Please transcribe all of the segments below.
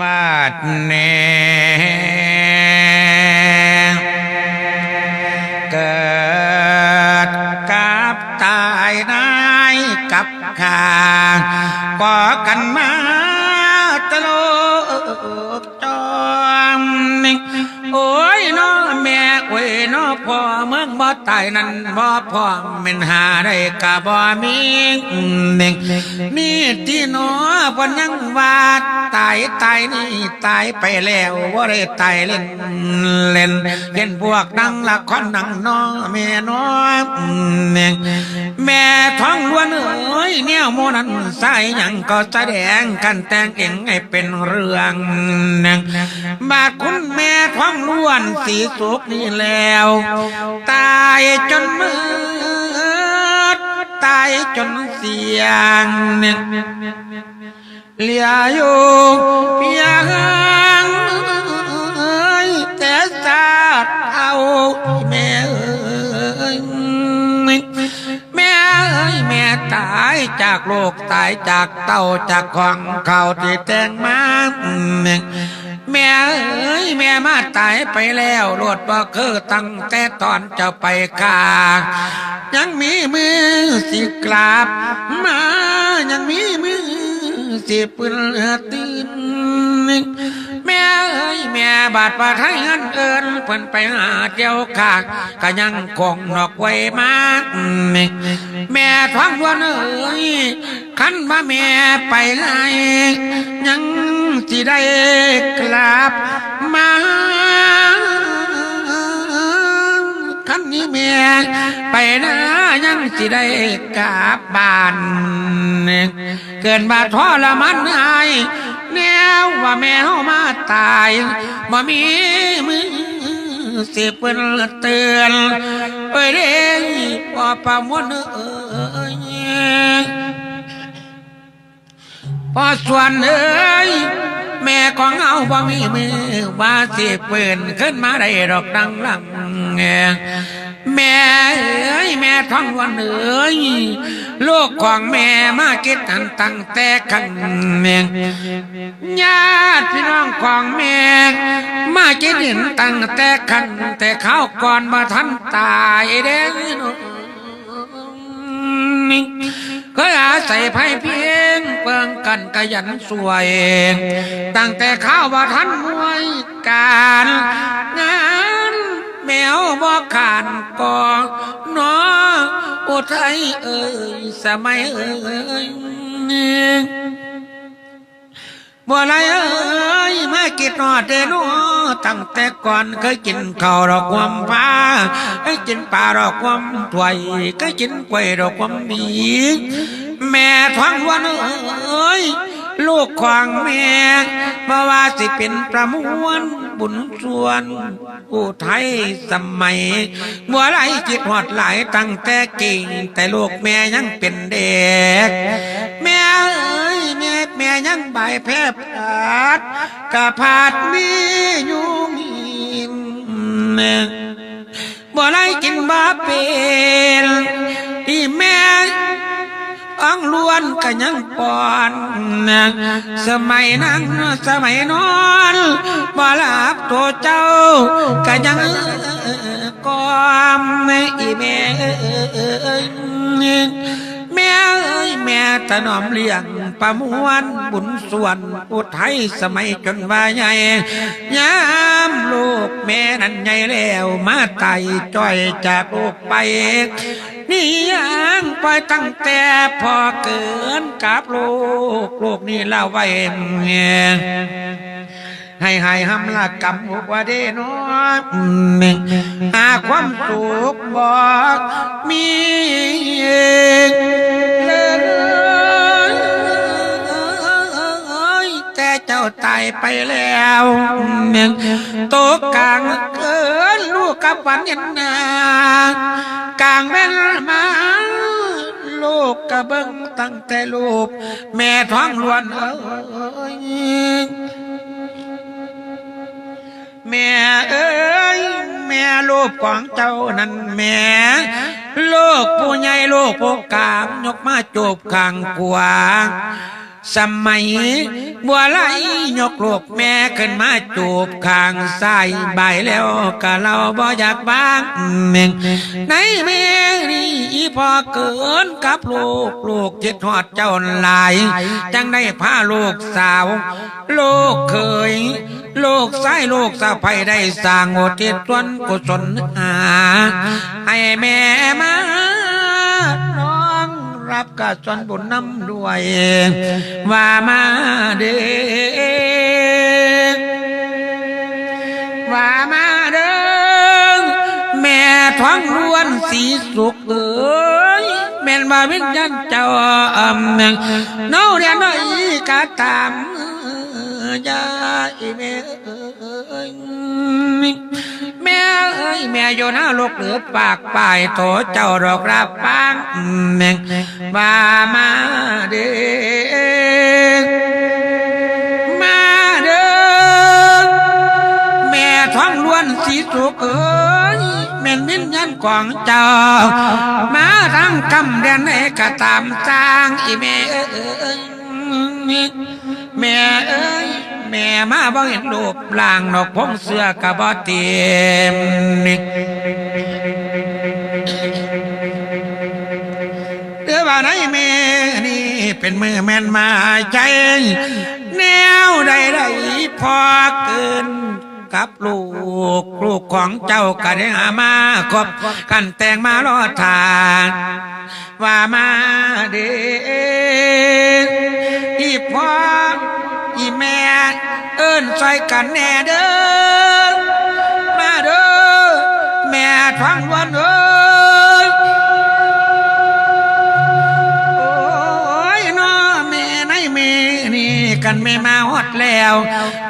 มาดเน่เกิดกับตายนายกับข้าก่อกันมาตลกจอมโอ้ยน้อแม่โอ้ น้อพ่อเมืองบ่ตายนั่นบ่พ่อเม็นหาได้กะบ่มีหนึ่งมีที่น้อพ่นยังว่าตายตายนี่ตายไปแล้วว่าได้ตายเล่นเล่นเล่นพวกดังละครนังน้อแม่น้อแม่ท้องล้วนเอ้ยเนี่ยโมนั้นใส่ยังก็แสดงกันแต่งเองให้เป็นเรื่อง บาดคุณแม่ท้องล้วนสีสุกนี่แล้ว ตายจนมืดตายจนเสียงเหลียอยู่เพียงเอ้ยแต่สาดเอาแม่เอ้ยแม่เอ้ยแม่ตายจากโลกตายจากเต้าจากของเขาที่แต่งมา แม่เอ้ยแม่มาตายไปแล้วรวดบ่คือตั้งแต่ตอนจะไปกา ยังมีมือสิกราบมา ยังมีมือสิปืนตื่นแม่เอ้ยแม่บาดปาไทยเงินเอินเพิ่นไปหาเจ้าขากก็ยังคงนอกไว้มาแม่ท้องวันเอ้ยคันว่าแม่ไปไหนยังสิได้ก บมาคันนี้แม่ไปนะยังสิได้กลับบ้าน เกินบาทรมันอายแนวว่าแมวมาตายบ่มีมือสิเปิ้นเตือนไปเด้ว่าประมวลเอ้ยพอส่วนเอ้ย แม่ของเอาบ่มีมือว่าสิเปืนขึ้นมาได้ดอกดังลังแม่เอ้ยแม่ท้องวันเอ้ยลูกของแม่มาคิดทันตั้งแต่ขังแม่ญาติพี่น้องของแม่มาคิดเห็นตั้งแต่ขันแต่เขาก่อนมาทันตายเด้อ เคยอาศัยไพ่เพียงเปิงกันกยันสวย ตั้งแต่ข้าวว่าท่านมวยการงานแมวบอกขานกองน้ออุทัยเอ่ยสมัยเอ่ยบัวไรเอ้ย มากินนอดเดนอตั้งแต่ก่อนเคยกินข้าวดอกความฟ้าเคยกินปลาดอกความถวยเคยกินกล้วยดอกความมีแม่ท้องวันเอ้ยลูกของแม่เพราะว่าสิเป็นประมวลบุญส่วนอุทัยสมัยบัวไรจิตหอดหลตั้งแต่กิ่งแต่ลูกแม่ยังเป็นเด็กแม่ ยังใบแพร่พลาดกะพาดมีอยู่มีแม่บ่ได้กินบาเป็นที่แม่อังล้วนก็ยังปอนสมัยนั้นสมัยนอนบ่หลับตัวเจ้าก็ยังกอมอีแม่ เอ้ยแม่เอ้ยแม่ถนอมเลี้ยงประมวลบุญส่วนอุทัยสมัยจนว่าใหญ่ยามลูกแม่นั้นใหญ่แล้วมาไตจ้อยจากลูกไปนี่ยังปล่อยตั้งแต่พอเกินกับลูกลูกนี่เล่าไว้เมีย ให้ให้หำละกำอุกว่าเดโนหาความสุขบอกมีเลยแต่เจ้าตายไปแล้วโตกกลางเกินลูกกับวันยันนากลางแม่มาลูกกะเบิ้งตั้งแต่ลูกแม่ท้องล้วนเอ้ย แม่เอ้ยแม่ลูกของเจ้านั้นแม่ลูกผู้ใหญ่ลูกผู้กลางยกมาจูบข้างกวาง สมัย บัวไหลยกลูกแม่ขึ้นมาจูบข้างซ้ายใบแล้วก็เราบ่อยากบ้างเมงในแม่นี่อีพอเกินกับลูกลูกคิดหอดเจ้าหลาย จังได้พาลูกสาว ลูกเคย ลูกชายลูกสะใภ้ได้สร้างโอทิศส่วนกุศลหาให้แม่มา รับกส่วนบุญน้ำด้วยว่ามาเด้อว่ามาเด้อแม่ท้องล้วนสีสุกเอ้ยแม่นมาวิญญาณเจ้าอำนังเนาเรียนน้อยกะตามยายแม่เอ้ยแม่ เอ้ยแม่อยู่หน้าลูกเหลือปากปลายโตเจ้าดอกรับปังแมงว่ามาเด้มาเด้อแม่ท้องล้วนสีสุกเอ้ยแม่นวิญญาณของเจ้า มาทั้งกำเดนให้กตามสร้างอีแม่เอ้ยแม่เอ้ย แม่มาบ่เห็นรูปร่างนกพงเสื้อกะบ่เต็มเดือว่าไหนแม่นี่เป็นมือแม่นมาใจ แนวใดใดพอเกินกับลูกลูกของเจ้าก็ได้หามาครบกันแต่งมารอทาน ว่ามาเด้ออีพ่ออีแม่ เอิ้นใส่กันแน่เด้อมาเด้อแม่ท้องวันเอ้ยโอ้ยน้อแม่ในแม่นี่กันแม่มาฮอดแล้ว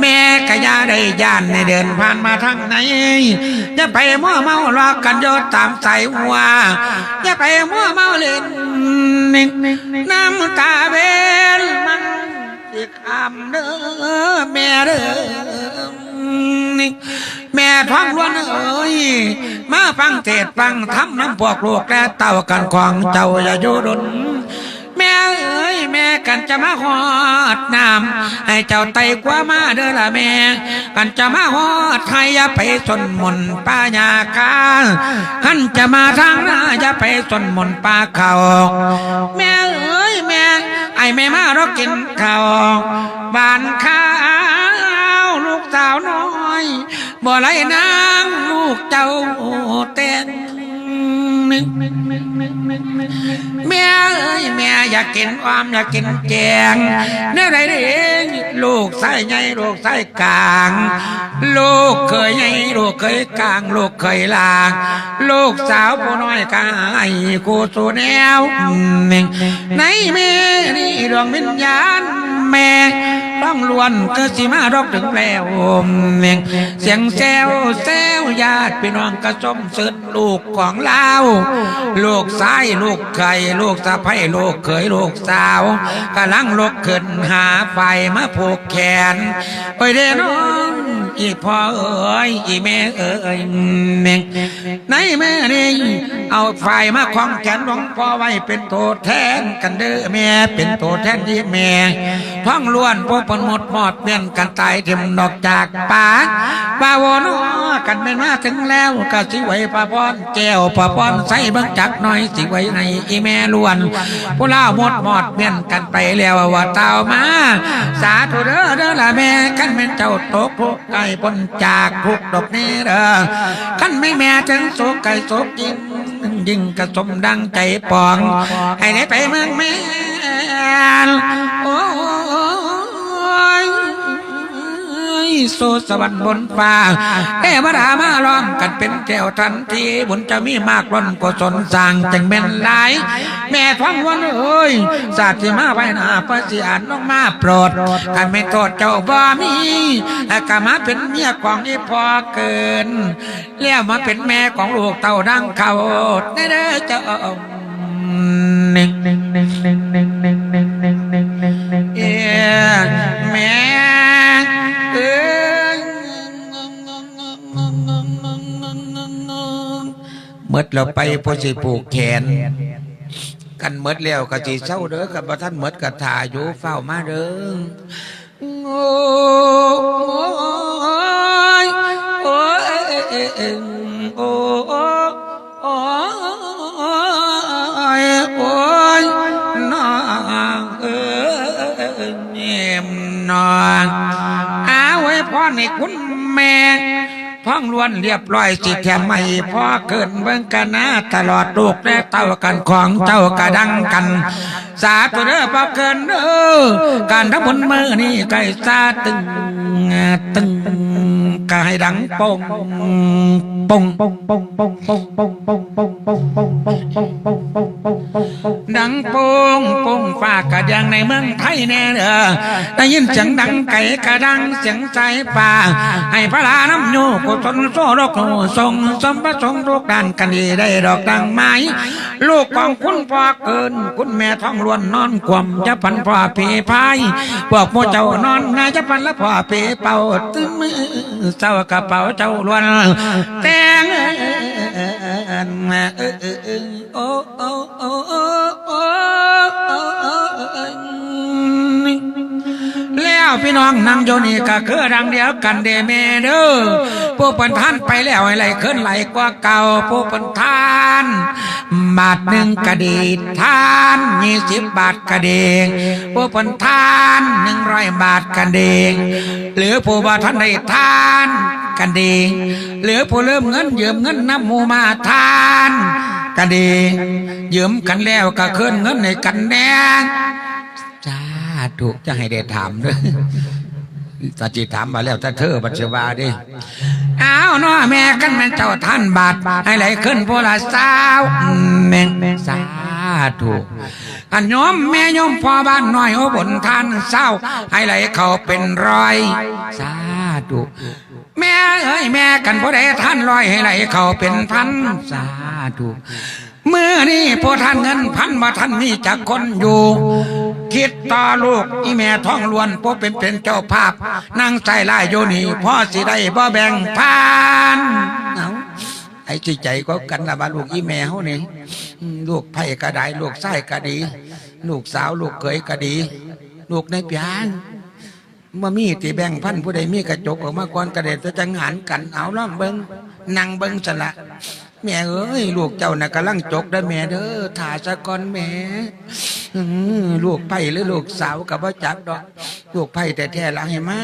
แม่กะยาได้ย่านในเดินผ่านมาทางไหนอย่าไปมั่วเมาหลอกกันโยตามใส่หัวอย่าไปมั่วเมาเล่นน้ำตาเบน มันสิคำเด้อแม่เด้อแม่ท้องล้วนเอ้ยมาฟังเทศฟังทำน้ำพวกลูกและเต่ากันของเจ้าอย่าโยดนแม่เอ้ยแม่กันจะมาหอดน้ำให้เจ้าไตกว่ามาเด้อละแม่ กันจะมาหอดไทยอย่าไปสนมนป้ายาคาขันจะมาทางหน้าอย่าไปสนมนป้าเขาแม่เอ้ยแม่ ไอ้แม่มาเรากินข้าวบ้านข้าวลูกสาวน้อยบ่ไรนางลูกเจ้าเต้น แม่เอ้ยแม่อยากกินความอยากกินแกงเนื้อไรเด้ลูกไส้ใหญ่ลูกไส้กลาง ลูกเคยใหญ่ลูกเคยกลาง ลูกเคยลาง ลูกสาวผู้น้อยกายกูสูแนวในแม่นี่ดวงวิญญาณแม่ ต้องล้วนก็สิมารอกถึงแล้วเสียงแซวแซวญาติพี่น้องกระสมสืนลูกของเราลูกชายลูกไข่ลูกสะใภ้ลูกเขยลูกสาวกำลังลุกขึ้นหาไฟมาผูกแขนไปเด้อน้อง อีพ่อเอ้ยอีแม่เอ้ยแม่งในแม่นี่เอาไฟมาคล้องแขนหลวงพ่อไว้เป็นตัวแทนกันเด้อแม่เป็นตัวแทนที่แม่ท้องล้วนพวกปนหมดหมอดเมียนกันตายทิมนอกจากป่าป่าวนกันเป็นมาถึงแล้วก็สิไหวปะพรแก้วปะพรใส่บังจักหน่อยสิไหวในอีแม่ล้วนผู้เล่าหมดหมอดเมียนกันไปแล้วว่าเต่ามา สาธุเด้อเด้อละแม่กันเป็นเจ้าตกทุกข์ไก่ปนจากทุกดอกนี้เด้อขันไม่แม่ถึงโศกไก่โศกยิ่งยิ่งกระสมดังใจปอง ให้ได้ไปเมืองแม่โโซสวรรค์บนฟ้าเทวดามาล้อมกันเป็นแถวทันทีบุญจะมีมากล้นกุศลสร้างจังเป็นหลาย แม่ท้องวันเอ้ยศาสตร์ที่มาไปหน้าพระสิอานน้องมาโปรดกันไม่โทษเจ้าบ่มีแต่ก็มาเป็นเมียของอีพอเกินแล้วมาเป็นแม่ของลูกเต่าดังเขาเด้อเจ้าหนึ่งหนึ่งหนึ่งหนึ่งหนึ่งหนึ่ง เมื่อเราไปพอสิผูกแขน กันหมดแล้วก็สิเศร้าเด้อกับบ่ท่านหมดก็ถ่าอยู่เฝ้ามาเด้อโอ้ยโอ้ยโอ้ยโอ้ยโอ้ยน้องเอ้ยเนียมนองอาไว้พ่อในคุณแม่ พ้องล้วนเรียบร้อยสิแถมไม่พ่อเกินเบิ่งกันนะตลอดลูกแม่เต้ากันของเจ้ากระดังกัน สาธุเด้อพอเกินเด้อการทั้งบนมือนี่ไก่ซาตึงตึง กายดังปงปงปงปงปงปงปงปงปงปงปงปงปงปงปงปงปงปงดังปงปงฟ้ากกระดังในเมืองไทยแน่เด้อได้ยินเสียงดังไก่กระดังเสียงใจป่า ให้พระลาน้ำโยกุศลโซโลกทรงสมประสงค์ลูกด้านกันดีได้ดอกดังไม้ลูกของคุณพ่อเกิน คุณแม่ท้องล้วนนอนกวมจะพันพ่อเพพายพวกโมเจ้านอนงายจะพันละพ่อเพเป่าตึ้มมือเจ้ากระเป๋าเจ้าล้วนแต่งโอ้โอ้โอ้ แล้วพี่น้องนั่งโยนี่ก็คือดังเดียวกันเดเมเด้อผู้เป็นท่านไปแล้วอะไรขึ้นไหลกว่าเก่าผู้เป็นท่านบาทหนึ่งกระดีทานยี่สิบบาทกระเดงผู้เป็นทานหนึ่งร้อยบาทกระเดงหรือผู้บ่ท่านได้ทานกันเดงหรือผู้เริ่มเงินยืมเงินน้ำมูมาทานกันเดงยืมกันแล้วก็คืนเงินในกันแดงาถูกจะให้ได้ถามด้วยตาจีถามมาแล้วถ้าเธอบัญชวาดิอ้าวนาะแม่กันแม่เจ้าท่านบาทให้ไหลขึ้นพละสาวแม่งสาธุอันยมแม่ยมพ่อบ้านน้อยโอ้บนท่านเศร้า ให้ไหลเขาเป็นรอยสาธุแม่เอ้ยแม่กันพอได้ท่านรอยให้ไหลเขาเป็นพันสาธุเมื่อนี้พอท่านเงินพันมาท่านมีจักคนอยู่ คิดต่อลูกอีแม่ท้องล้วนพอเป็นเป็นเจ้าภาพ นั่งใจลายโยนีพ่อสิได้บ่แบ่งพานเอาไอ้จิใจก็กันละบาลูกอีแม่เฮานี่ลูกไผ่ก็ไดลูกไส้ก็ดี ลูกสาวลูกเขยก็ดี ลูกในเปียงมามีตีแบ่งพันผู้ใดมีกระจกออกมาก่อนกระเด็ดจะจังหันกันเอาล่องเบิงนั่งเบิงสละแม่เอ้ยลูกเจ้าน่ะกำลังจกได้แม่เด้อถ่าสะก่อนแม่ ลูกไผ่หรือลูกสาวกับว่าจักดอกลูกไผ่แต่แท้ละให้มา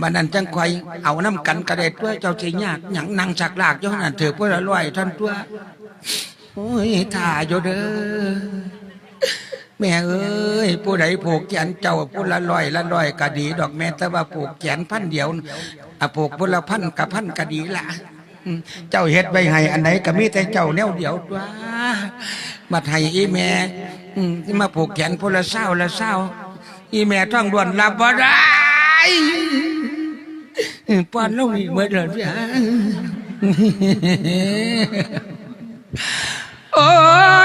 บันนั้นจังคอยเอาน้ำกันกระเด็ดตัวเจ้าสิยากหยังนางชักลากย้อนนั่นเถือเพื่อละลอยท่านตัวโอ้ยถ่าอยู่เด้อแม่เอ้ยผู้ใดผูกแขนเจ้าผู้ละลอยละลอยก็ดี ดอกแม่แต่ว่าผูกแขนพันเดียวอะผูกผู้ละพันกับพันก็ดีละเจ้าเฮ็ดไว้ให้อันไหนก็มีแต่เจ้าแนวเดียวตัว มาไทยอีแม่มที่มาผูกแขนพลเศร้าละเศร้าอีแม่ท้องด่วนรับบ่ได้ปอนลงอีกเมื่อเดือนพี่ฮะโอ้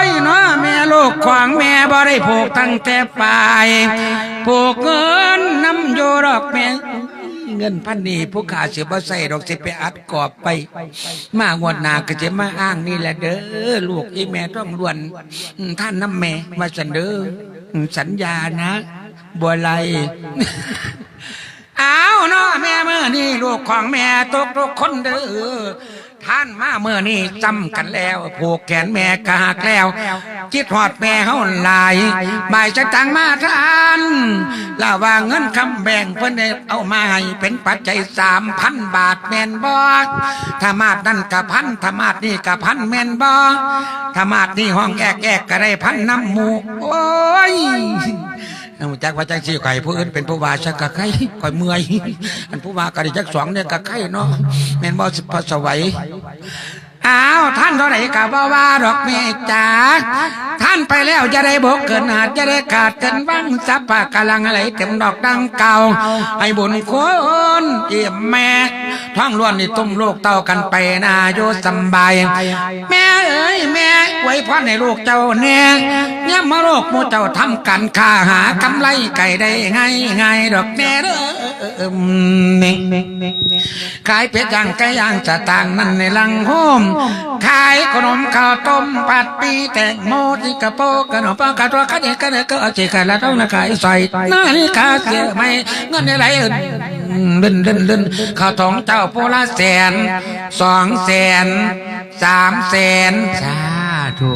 ยเนาะแม่ลูกของแม่บ่ได้ผูกตั้งแต่ปลายผูกเงินน้ำโยดอกแม่ เงินพันนี่ผู้ขาเสือบ่ใส่ดอกสิไปอัดกอบไป มางวดหนาก็จะมาอ้างนี่แหละเด้อลูกอีแม่ต้องลวนท่านน้ำแม่มาสันเด้อสัญญานะบัวไล อาเนาะแม่เมื่อนี่ลูกของแม่ตกทุกคนเด้อท่านมาเมื่อนี่จำกันแล้ว ผูกแขนแม่กะหักแล้วคิดหอดแม่เฮาหลายบ่ายจะตังมาทานลาว่าเงินคำแบ่งเพิ่อนเอามาให้เป็นปัจจัยสามพันบาทแมนบ่ธรรมาดนั่นกะพันธรรมาดนี่กะพันแมนบ่ธรรมาดนี่ห้องแอกแอกก็ได้พันน้ำหมูโอ้ย เอาจักว่าจักสี่ไข่ผู้อื่นเป็นผู้ว่าชักกะไข่ข่อยเมื่อยอันผู้ว่ากะดิจักสองเนี่ยกะไข่เนาะแม่นบ่สิพอสวัยอ้าวท่านเท่าไหร่กะบ่ว่าดอกแม่จ้าานไปแล้วจะได้บกเกินหาจะได้ขาดเกินวังสับปะกะลังอะไรเต็มดอกดังเก่าให้บุญคนเอี่ยมแม่ท้องล้วนนี่ตุ้มลูกเต้ากันไปนาอยู่สบาย แม่เอ้ยแม่ไว้พรให้ลูกเจ้าแน่ย่ามาโรคหมูเจ้าทำกันค้าหากำไรไก่ได้ง่ายง่ายดอกแม่เด้อขายเป็ดย่างไก่ย่างจะต่างนั่นในลังโฮมขายขนมข้าวต้มปัดปีแตงโมที่กระโปงขนอปังกระตัวกระเดกกระเนก็เอาจีกันแล้วต้องนะขายใส่น้านี่ขาเสียไม่เงินอะไรลินเดินเดินเดินข้าวทองเจ้าโพละแสนสองแสนสามแสนสาธุ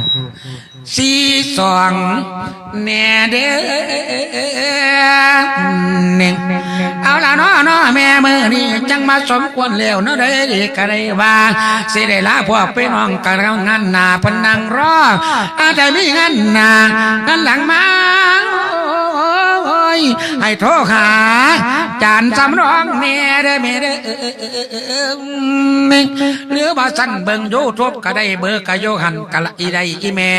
สี่สองแน่เด้อหนึ่งเอาละเนาะเนาะแม่มือนี่จังมาสมควรแล้วเนาะเด้อดีก็ไรว่าสิได้ลาพวกไปน้องกันงานหนาพนังรออาจจะมีงานหนางานหลังมา ยให้โทรหาจานสำรองแม่เด้อแม่เด้อหรือว่าสั่นเบิ่งยูทูบก็ได้เบอร์กะโยหันกะละอีใดอีแม่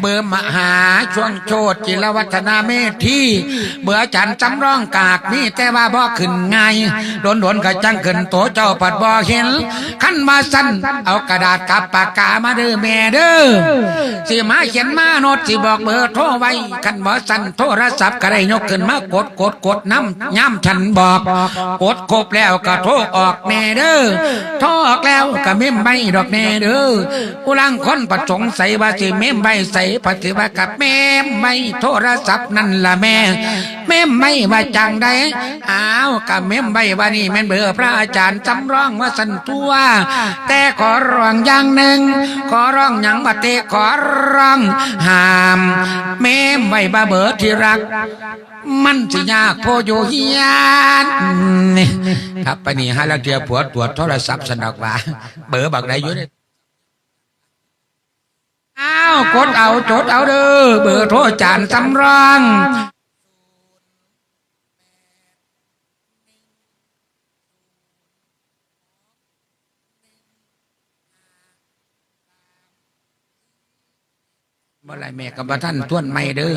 เบอร์มหาช่วงโชดจิรวัฒนาเมธีเบอร์จานสำรองกากนี่แต่ว่าบ่ขึ้นง่ายโดนโดนก็จังขึ้นโตเจ้าปัดบ่เห็นขั้นมาสั่นเอากระดาษกับปากกามาเด้อแม่เด้อสิมาเขียนมาโนดสิบอกเบอร์โทรไว้คันบ่สั่นโทรศัพท์ก็ได้ยกขึ้นมากดกดกดน้ำย้ำฉันบอก กดครบแล้วก็โทรออกแน่เด้อโทรออกแล้วก็เม้มใบดอกแน่เด้อผู้ลังคนประสงค์ใส่ว่าสิเม้มใบใส่ปฏิบัติกับแม่ใบโทรศัพท์นั่นล่ะแม่เม้มใบว่าจังได้อ้าวกับเม้มใบว่านี่แม่นเบอร์พระอาจารย์จำร้องว่าสันตัว แต่ขอร้องอย่างหนึ่ง ขอร้องอย่างบัดเตขอร้องห้ามเม้มใบบ่าเบอร์ที่รักมันสิยากโพโยเฮียนนี่ครับไปนี่ฮะแล้วเดียวผัวตรวจโทรศัพท์สนักว่า เบอร์บักใดอยู่เนี่ยอ้าวกดเอาจดเอาเด้อเบอร์โทรจานสำรองเมื่อไรแม่กับท่านต้วนไม่เด้อ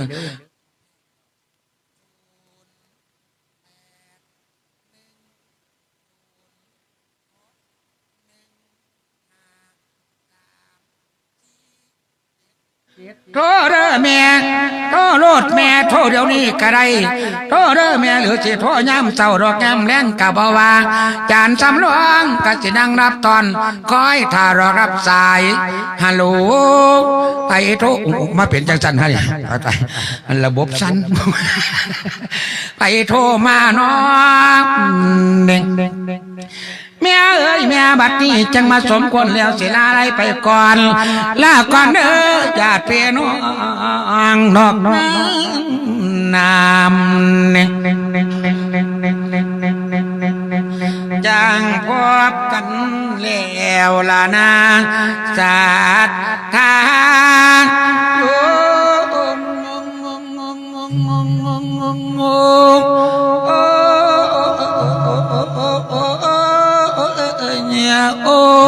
โทษเด้อแม่โทษโลดแม่โทษเดี๋ยวนี้ก็ไดโทษเด้อแม่หรือสิโทษย้ำเศร้าดอกแก้มแรงกะบ่ว่าจานสำรองก็สินั่งรับตอนคอยถ้ารอรับสายฮัลโหลไปโทษมาเปลี่ยนจังสันฮะเนี่ยเอาไประบบสันไปโทรมาน้องเด้ง แม่เอ้ยแม่บัดนี้จังมาสมควรแล้วเสียลาอะไรไปก่อนลาก่อนเด้อญาติพี่น้องนอกนามเน่งเน่งเน่งเน่งเน่งเน่งเน่งเน่งเน่งเน่งเน่งเน่งเน่งจังพบกันแล้วล่ะนะสาธาโยงงงงงงงงงงง oh